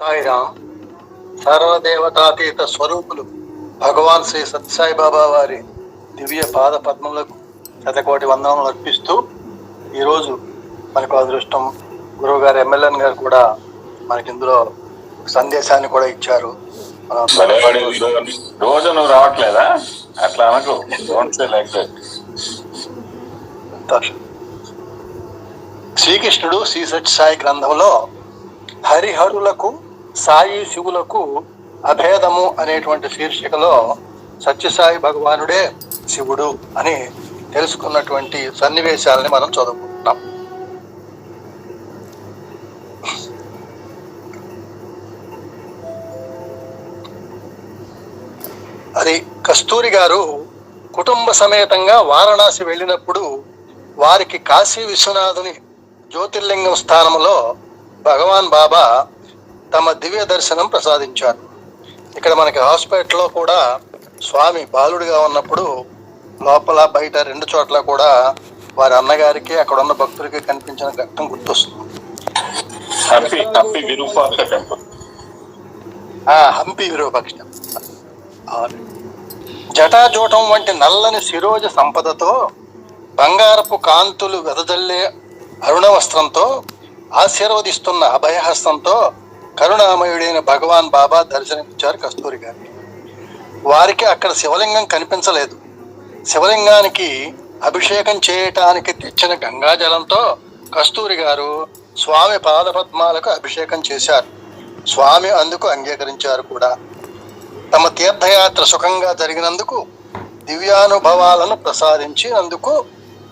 సాయిరాం సర్వదేవతాతీత స్వరూపులు భగవాన్ శ్రీ సత్యసాయి బాబా వారి దివ్య పాద పద్మములకు శతకోటి వందనములు అర్పిస్తూ ఈరోజు మనకు అదృష్టం గురువు గారు ఎమ్మెల్యే గారు కూడా మనకి ఇందులో సందేశాన్ని కూడా ఇచ్చారు. రోజు నువ్వు రావట్లేదా? అట్లా అనకు. శ్రీకృష్ణుడు శ్రీ సత్య సాయి గ్రంథంలో హరిహరులకు సాయి శివులకు అభేదము అనేటువంటి శీర్షికలో సత్యసాయి భగవానుడే శివుడు అని తెలుసుకున్నటువంటి సన్నివేశాలని మనం చదువుకుంటున్నాం. అది కస్తూరి గారు కుటుంబ సమేతంగా వారణాసి వెళ్ళినప్పుడు వారికి కాశీ విశ్వనాథుని జ్యోతిర్లింగం స్థానంలో భగవాన్ బాబా తమ దివ్య దర్శనం ప్రసాదించారు. ఇక్కడ మనకి హాస్పిటల్లో కూడా స్వామి బాలుడిగా ఉన్నప్పుడు లోపల బయట రెండు చోట్ల కూడా వారి అన్నగారికి అక్కడ ఉన్న భక్తులకి కనిపించిన ఘట్టం గుర్తొస్తుంది. హంపి విరూపాక్ష టెంపుల్. ఆ హంపి విరూపక్షం అవును. జటాజూటం వంటి నల్లని శిరోజ సంపదతో బంగారపు కాంతులు వెదజల్లే అరుణ వస్త్రంతో ఆశీర్వదిస్తున్న అభయహస్తంతో కరుణామయుడైన భగవాన్ బాబా దర్శనమిచ్చారు కస్తూరి గారికి. వారికి అక్కడ శివలింగం కనిపించలేదు. శివలింగానికి అభిషేకం చేయటానికి తెచ్చిన గంగాజలంతో కస్తూరి గారు స్వామి పాదపద్మాలకు అభిషేకం చేశారు. స్వామి అందుకు అంగీకరించారు కూడా. తమ తీర్థయాత్ర సుఖంగా జరిగినందుకు దివ్యానుభవాలను ప్రసాదించినందుకు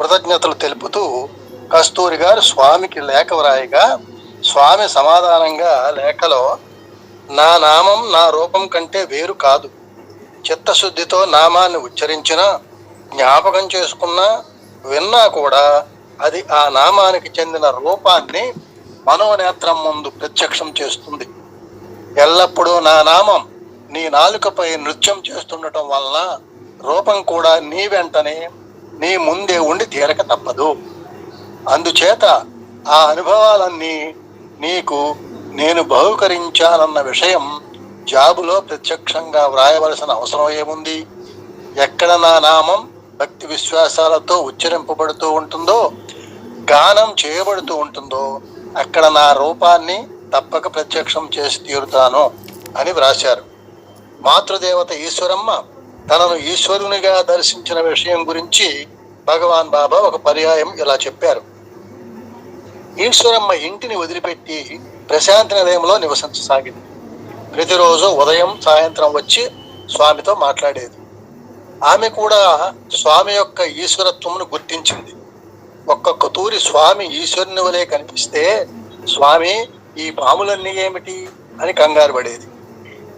కృతజ్ఞతలు తెలుపుతూ కస్తూరి గారు స్వామికి లేఖ వ్రాయగా స్వామి సమాధానంగా లేఖలో నా నామం నా రూపం కంటే వేరు కాదు. చిత్తశుద్ధితో నామాన్ని ఉచ్చరించినా జ్ఞాపకం చేసుకున్నా విన్నా కూడా అది ఆ నామానికి చెందిన రూపాన్ని మనోనేత్రం ముందు ప్రత్యక్షం చేస్తుంది. ఎల్లప్పుడూ నా నామం నీ నాలుకపై నృత్యం చేస్తుండటం వలన రూపం కూడా నీ వెంటనే నీ ముందే ఉండి తీరక తప్పదు. అందుచేత ఆ అనుభవాలన్నీ నీకు నేను బహుకరించానన్న విషయం జాబులో ప్రత్యక్షంగా వ్రాయవలసిన అవసరం ఏముంది? ఎక్కడ నా నామం భక్తి విశ్వాసాలతో ఉచ్చరింపబడుతూ ఉంటుందో గానం చేయబడుతూ ఉంటుందో అక్కడ నా రూపాన్ని తప్పక ప్రత్యక్షం చేసి తీరుతాను అని వ్రాశారు. మాతృదేవత ఈశ్వరమ్మ తనను ఈశ్వరునిగా దర్శించిన విషయం గురించి భగవాన్ బాబా ఒక పర్యాయం ఇలా చెప్పారు. ఈశ్వరమ్మ ఇంటిని వదిలిపెట్టి ప్రశాంతి నిలయంలో నివసించసాగింది. ప్రతిరోజు ఉదయం సాయంత్రం వచ్చి స్వామితో మాట్లాడేది. ఆమె కూడా స్వామి యొక్క ఈశ్వరత్వమును గుర్తించింది. ఒక్కొక్క తూరి స్వామి ఈశ్వరుని వలె కనిపిస్తే స్వామి ఈ పాములన్నీ ఏమిటి అని కంగారు పడేది.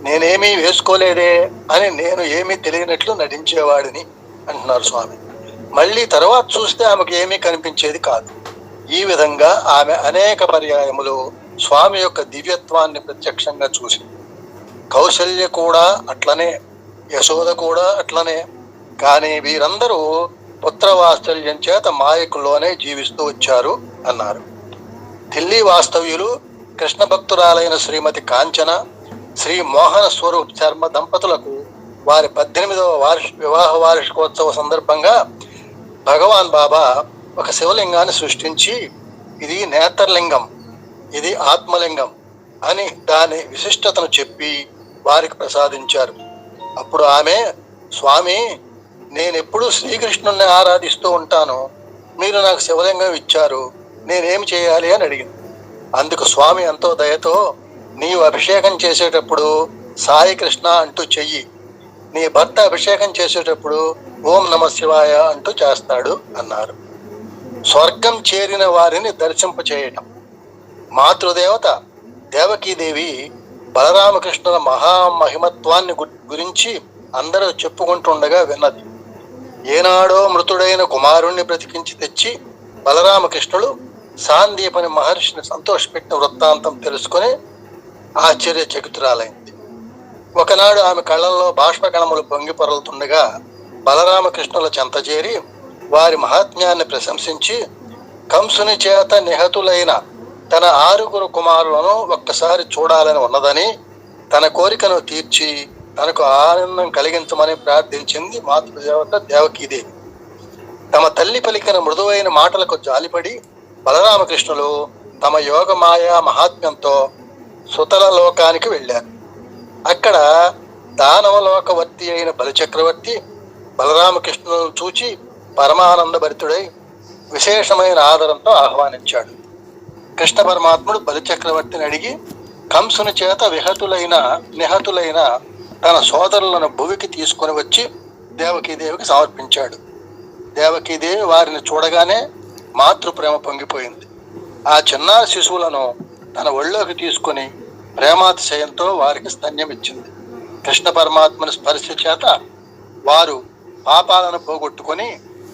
నేనేమీ వేసుకోలేదే అని నేను ఏమీ తెలియనట్లు నటించేవాడిని అంటున్నారు స్వామి. మళ్ళీ తర్వాత చూస్తే ఆమెకు ఏమీ కనిపించేది కాదు. ఈ విధంగా ఆమె అనేక పర్యాయములు స్వామి యొక్క దివ్యత్వాన్ని ప్రత్యక్షంగా చూసింది. కౌశల్య కూడా అట్లనే యశోద కూడా అట్లనే. కానీ వీరందరూ పుత్రవాత్సల్యం చేత మాయకుల్లోనే జీవిస్తూ వచ్చారు అన్నారు. ఢిల్లీ వాస్తవ్యులు కృష్ణ భక్తురాలైన శ్రీమతి కాంచన శ్రీ మోహన స్వరూప్ శర్మ దంపతులకు వారి పద్దెనిమిదవ వార్ష వివాహ వార్షికోత్సవ సందర్భంగా భగవాన్ బాబా ఒక శివలింగాన్ని సృష్టించి ఇది నేత్రలింగం ఇది ఆత్మలింగం అని దాని విశిష్టతను చెప్పి వారికి ప్రసాదించారు. అప్పుడు ఆమె స్వామి నేనెప్పుడు శ్రీకృష్ణుని ఆరాధిస్తూ ఉంటాను. మీరు నాకు శివలింగం ఇచ్చారు. నేనేమి చేయాలి? అని అడిగింది. అందుకు స్వామి ఎంతో దయతో నీవు అభిషేకం చేసేటప్పుడు సాయి కృష్ణ అంటూ చెయ్యి. నీ భర్త అభిషేకం చేసేటప్పుడు ఓం నమ శివాయ అంటూ చేస్తాడు అన్నారు. స్వర్గం చేరిన వారిని దర్శింప చేయటం మాతృదేవత దేవకీదేవి బలరామకృష్ణుల మహామహిమత్వాన్ని గు- గురించి అందరూ చెప్పుకుంటుండగా విన్నది. ఏనాడో మృతుడైన కుమారుణ్ణి బ్రతికించి తెచ్చి బలరామకృష్ణుడు సాందీపని మహర్షిని సంతోషపెట్టిన వృత్తాంతం తెలుసుకొని ఆశ్చర్యచకితురాలైంది. ఒకనాడు ఆమె కళ్ళల్లో బాష్పకణములు పొంగిపొరలుతుండగా బలరామకృష్ణుల చెంత చేరి వారి మహాత్మ్యాన్ని ప్రశంసించి కంసుని చేత నిహతులైన తన ఆరుగురు కుమారులను ఒక్కసారి చూడాలని ఉన్నదని తన కోరికను తీర్చి తనకు ఆనందం కలిగించమని ప్రార్థించింది మాతృదేవత దేవకీదేవి. తమ తల్లి పలికిన మృదువైన మాటలకు జాలిపడి బలరామకృష్ణులు తమ యోగమాయా మహాత్మ్యంతో సుతల లోకానికి వెళ్ళారు. అక్కడ దానవలోకవర్తి అయిన బలిచక్రవర్తి బలరామకృష్ణులను చూచి పరమానంద భరితుడై విశేషమైన ఆదరంతో ఆహ్వానించాడు. కృష్ణ పరమాత్ముడు బలిచక్రవర్తిని అడిగి కంసుని చేత విహతులైన నిహతులైన తన సోదరులను భువికి తీసుకొని వచ్చి దేవకీదేవికి సమర్పించాడు. దేవకీదేవి వారిని చూడగానే మాతృప్రేమ పొంగిపోయింది. ఆ చిన్న శిశువులను తన ఒళ్ళోకి తీసుకొని ప్రేమాతిశయంతో వారికి స్తన్యమిచ్చింది. కృష్ణ పరమాత్మని స్పర్శ చేత వారు పాపాలను పోగొట్టుకొని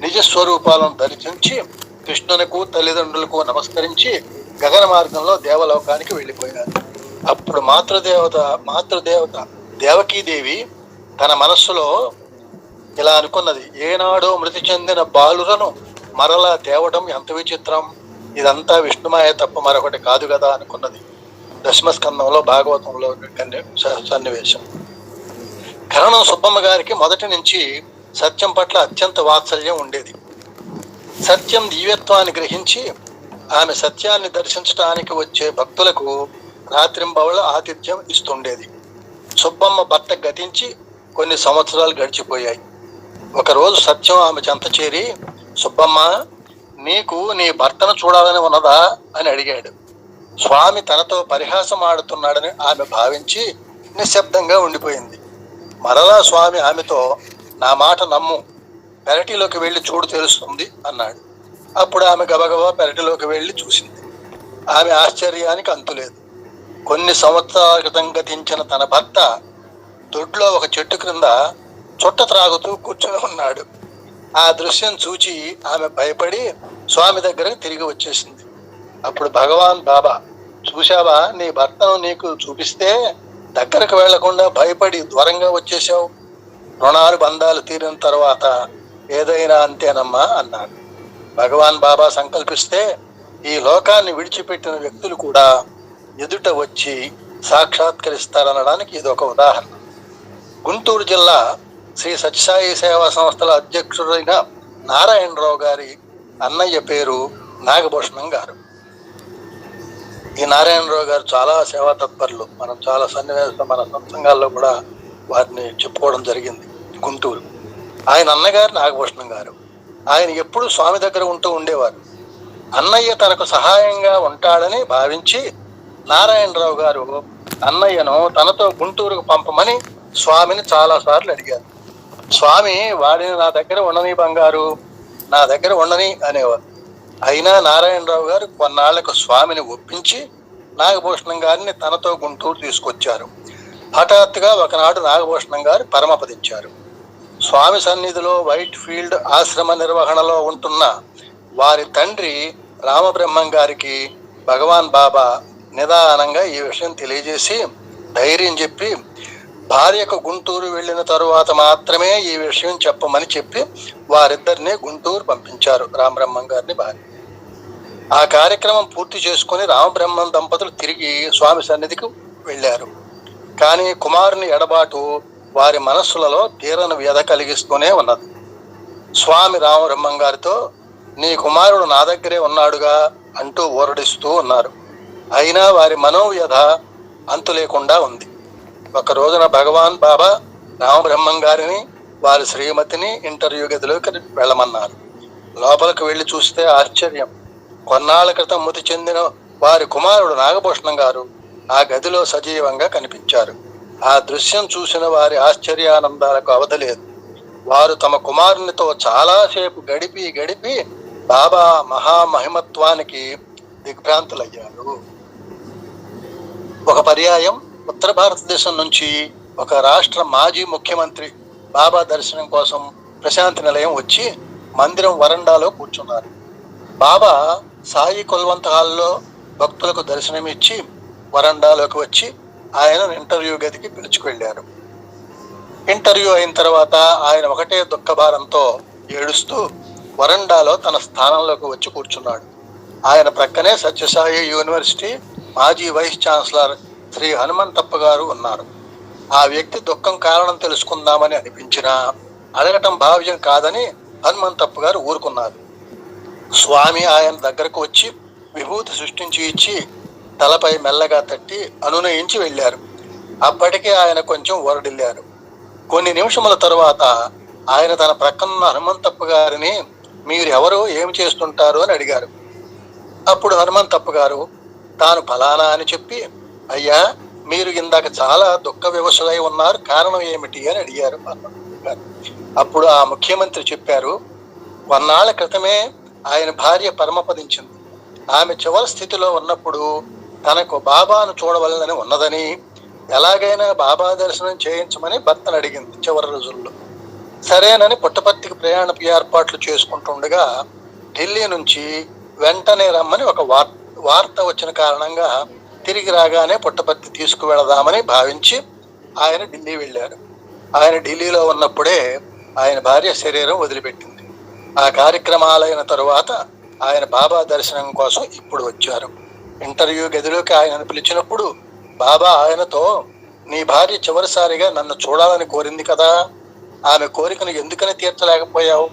నిజ స్వరూపాలను దర్శించి కృష్ణునకు తల్లిదండ్రులకు నమస్కరించి గగన మార్గంలో దేవలోకానికి వెళ్ళిపోయారు. అప్పుడు మాతృదేవత మాతృదేవత దేవకీదేవి తన మనస్సులో ఇలా అనుకున్నది ఏనాడో మృతి చెందిన బాలులను మరలా తేవడం ఎంత విచిత్రం. ఇదంతా విష్ణుమాయ తప్ప మరొకటి కాదు కదా అనుకున్నది దశమస్కందంలో భాగవతంలో స- సన్నివేశం. కరణం సుబ్బమ్మ గారికి మొదటి నుంచి సత్యం పట్ల అత్యంత వాత్సల్యం ఉండేది. సత్యం దివ్యత్వాన్ని గ్రహించి ఆమె సత్యాన్ని దర్శించడానికి వచ్చే భక్తులకు రాత్రింబవళ ఆతిథ్యం ఇస్తుండేది. సుబ్బమ్మ భర్త గతించి కొన్ని సంవత్సరాలు గడిచిపోయాయి. ఒకరోజు సత్యం ఆమె చెంత చేరి సుబ్బమ్మ నీకు నీ భర్తను చూడాలని ఉన్నదా? అని అడిగాడు. స్వామి తనతో పరిహాసం ఆడుతున్నాడని ఆమె భావించి నిశ్శబ్దంగా ఉండిపోయింది. మరలా స్వామి ఆమెతో నా మాట నమ్ము. పెరటిలోకి వెళ్ళి చూడు తెలుస్తుంది అన్నాడు. అప్పుడు ఆమె గబగబా పెరటిలోకి వెళ్ళి చూసింది. ఆమె ఆశ్చర్యానికి అంతులేదు కొన్ని సంవత్సరాల క్రితం గతించిన తన భర్త దొడ్లో ఒక చెట్టు క్రింద చుట్ట త్రాగుతూ కూర్చొని ఉన్నాడు. ఆ దృశ్యం చూచి ఆమె భయపడి స్వామి దగ్గరకు తిరిగి వచ్చేసింది. అప్పుడు భగవాన్ బాబా చూశావా నీ భర్తను నీకు చూపిస్తే దగ్గరకు వెళ్ళకుండా భయపడి దూరంగా వచ్చేసావు బంధాలు తీరిన తర్వాత ఏదైనా అంతేనమ్మా అన్నాడు. భగవాన్ బాబా సంకల్పిస్తే ఈ లోకాన్ని విడిచిపెట్టిన వ్యక్తులు కూడా ఎదుట వచ్చి సాక్షాత్కరిస్తారనడానికి ఇది ఒక ఉదాహరణ. గుంటూరు జిల్లా శ్రీ సత్యసాయి సేవా సంస్థల అధ్యక్షుడైన నారాయణరావు గారి అన్నయ్య పేరు నాగభూషణం గారు. ఈ నారాయణరావు గారు చాలా సేవా తత్పరులు మనం చాలా సన్నివేశం మన సత్సంగాల్లో కూడా వారిని చెప్పుకోవడం జరిగింది గుంటూరు. ఆయన అన్నగారు నాగభూషణం గారు. ఆయన ఎప్పుడు స్వామి దగ్గర ఉంటూ ఉండేవారు. అన్నయ్య తనకు సహాయంగా ఉంటాడని భావించి నారాయణరావు గారు అన్నయ్యను తనతో గుంటూరుకు పంపమని స్వామిని చాలాసార్లు అడిగారు. స్వామి వాడిని నా దగ్గర ఉండని బంగారు నా దగ్గర ఉండని అనేవారు. అయినా నారాయణరావు గారు కొన్నాళ్ళకు స్వామిని ఒప్పించి నాగభూషణం గారిని తనతో గుంటూరు తీసుకొచ్చారు. హఠాత్తుగా ఒకనాడు నాగభూషణం గారు పరమపదించారు. స్వామి సన్నిధిలో వైట్ ఫీల్డ్ ఆశ్రమ నిర్వహణలో ఉంటున్న వారి తండ్రి రామబ్రహ్మం గారికి భగవాన్ బాబా నిదానంగా ఈ విషయం తెలియజేసి ధైర్యం చెప్పి భార్యకు గుంటూరు వెళ్ళిన తరువాత మాత్రమే ఈ విషయం చెప్పమని చెప్పి వారిద్దరిని గుంటూరు పంపించారు రామబ్రహ్మం గారిని భార్య. ఆ కార్యక్రమం పూర్తి చేసుకుని రామబ్రహ్మం దంపతులు తిరిగి స్వామి సన్నిధికి వెళ్ళారు. కానీ కుమారుని ఎడబాటు వారి మనస్సులలో తీరని వ్యధ కలిగిస్తూనే ఉన్నది. స్వామి రామబ్రహ్మం గారితో నీ కుమారుడు నా దగ్గరే ఉన్నాడుగా అంటూ ఊరడిస్తూ ఉన్నారు. అయినా వారి మనోవ్యధ అంతు లేకుండా ఉంది. ఒక రోజున భగవాన్ బాబా రామబ్రహ్మం గారిని వారి శ్రీమతిని ఇంటర్వ్యూ గదిలోకి వెళ్ళమన్నారు. లోపలికి వెళ్ళి చూస్తే ఆశ్చర్యం. కొన్నాళ్ళ క్రితం మృతి చెందిన వారి కుమారుడు నాగభూషణం గారు ఆ గదిలో సజీవంగా కనిపించారు. ఆ దృశ్యం చూసిన వారి ఆశ్చర్యానందాలకు అవధలేదు వారు తమ కుమారునితో చాలాసేపు గడిపి గడిపి బాబా మహామహిమత్వానికి దిగ్భ్రాంతులయ్యారు. ఒక పర్యాయం ఉత్తర భారతదేశం నుంచి ఒక రాష్ట్ర మాజీ ముఖ్యమంత్రి బాబా దర్శనం కోసం ప్రశాంతి నిలయం వచ్చి మందిరం వరండాలో కూర్చున్నారు. బాబా సాయి కొల్వంత హాల్లో భక్తులకు దర్శనమిచ్చి వరండాలోకి వచ్చి ఆయన ఇంటర్వ్యూ గదికి పిలుచుకెళ్ళారు. ఇంటర్వ్యూ అయిన తర్వాత ఆయన ఒకటే దుఃఖభారంతో ఏడుస్తూ వరండాలో తన స్థానంలోకి వచ్చి కూర్చున్నాడు. ఆయన ప్రక్కనే సత్యసాయి యూనివర్సిటీ మాజీ వైస్ ఛాన్సలర్ శ్రీ హనుమంతప్ప గారు ఉన్నారు. ఆ వ్యక్తి దుఃఖం కారణం తెలుసుకుందామని అనిపించినా అడగటం భావ్యం కాదని హనుమంతప్ప గారు ఊరుకున్నారు. స్వామి ఆయన దగ్గరకు వచ్చి విభూతి సృష్టించి ఇచ్చి తలపై మెల్లగా తట్టి అనునయించి వెళ్ళారు. అప్పటికే ఆయన కొంచెం ఓరడిల్లారు. కొన్ని నిమిషముల తరువాత ఆయన తన ప్రక్కనున్న హనుమంతప్ప గారిని మీరు ఎవరు ఏమి చేస్తుంటారు? అని అడిగారు. అప్పుడు హనుమంతప్ప గారు తాను ఫలానా అని చెప్పి అయ్యా మీరు ఇందాక చాలా దుఃఖ వివశులై ఉన్నారు కారణం ఏమిటి? అని అడిగారు అప్పుడు ఆ ముఖ్యమంత్రి చెప్పారు కొన్నాళ్ళ క్రితమే ఆయన భార్య పరమపదించింది. ఆమె చివరి స్థితిలో ఉన్నప్పుడు తనకు బాబాను చూడవలనని ఉన్నదని ఎలాగైనా బాబా దర్శనం చేయించమని భర్తను అడిగింది చివరి రోజుల్లో. సరేనని పుట్టపర్తికి ప్రయాణపు ఏర్పాట్లు చేసుకుంటుండగా ఢిల్లీ నుంచి వెంటనే రమ్మని ఒక వార్ వార్త వచ్చిన కారణంగా తిరిగి రాగానే పుట్టపర్తి తీసుకువెళదామని భావించి ఆయన ఢిల్లీ వెళ్ళారు. ఆయన ఢిల్లీలో ఉన్నప్పుడే ఆయన భార్య శరీరం వదిలిపెట్టింది. ఆ కార్యక్రమాలైన తరువాత ఆయన బాబా దర్శనం కోసం ఇప్పుడు వచ్చారు. ఇంటర్వ్యూ గదిలోకి ఆయనను పిలిచినప్పుడు బాబా ఆయనతో నీ భార్య చివరిసారిగా నన్ను చూడాలని కోరింది కదా. ఆమె కోరికను ఎందుకని తీర్చలేకపోయావు?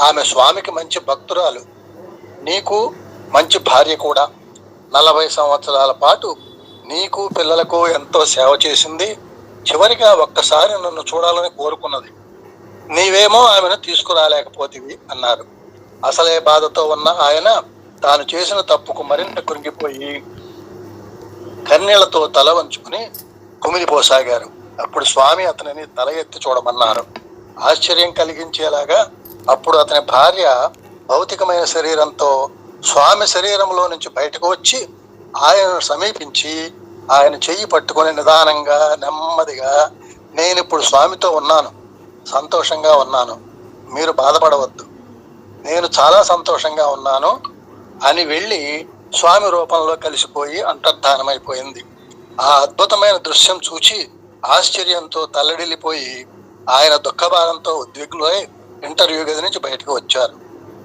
ఆమె స్వామికి మంచి భక్తురాలు. నీకు మంచి భార్య కూడా. నలభై సంవత్సరాల పాటు నీకు పిల్లలకు ఎంతో సేవ చేసింది. చివరిగా ఒక్కసారి నన్ను చూడాలని కోరుకున్నది. నీవేమో ఆమెను తీసుకురాలేకపోతివి అన్నారు. అసలే బాధతో ఉన్న ఆయన తాను చేసిన తప్పుకు మరింత కృంగిపోయి కన్నీళ్ళతో తల వంచుకుని కుమిలిపోసాగారు. అప్పుడు స్వామి అతనిని తల ఎత్తి చూడమన్నారు. ఆశ్చర్యం కలిగించేలాగా అప్పుడు అతని భార్య భౌతికమైన శరీరంతో స్వామి శరీరంలో నుంచి బయటకు వచ్చి ఆయనను సమీపించి ఆయన చెయ్యి పట్టుకొని నిదానంగా నెమ్మదిగా నేను ఇప్పుడు స్వామితో ఉన్నాను. సంతోషంగా ఉన్నాను. మీరు బాధపడవద్దు. నేను చాలా సంతోషంగా ఉన్నాను. అని వెళ్ళి స్వామి రూపంలో కలిసిపోయి అంతర్ధానమైపోయింది. ఆ అద్భుతమైన దృశ్యం చూచి ఆశ్చర్యంతో తల్లడిల్లిపోయి ఆయన దుఃఖభారంతో ఉద్విగ్నులై ఇంటర్వ్యూ గది నుంచి బయటకు వచ్చారు.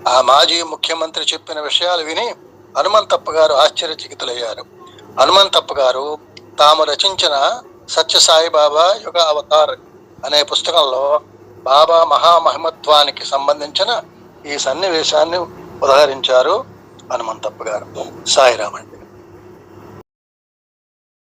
ఆ మాజీ ముఖ్యమంత్రి చెప్పిన విషయాలు విని హనుమంతప్ప గారు ఆశ్చర్యచకితులయ్యారు. హనుమంతప్ప గారు తాము రచించిన సత్య సాయిబాబా యుగ అవతార్ అనే పుస్తకంలో బాబా మహామహిమత్వానికి సంబంధించిన ఈ సన్నివేశాన్ని ఉదహరించారు. హనుమంతప్ప గారు. సాయిరామండి.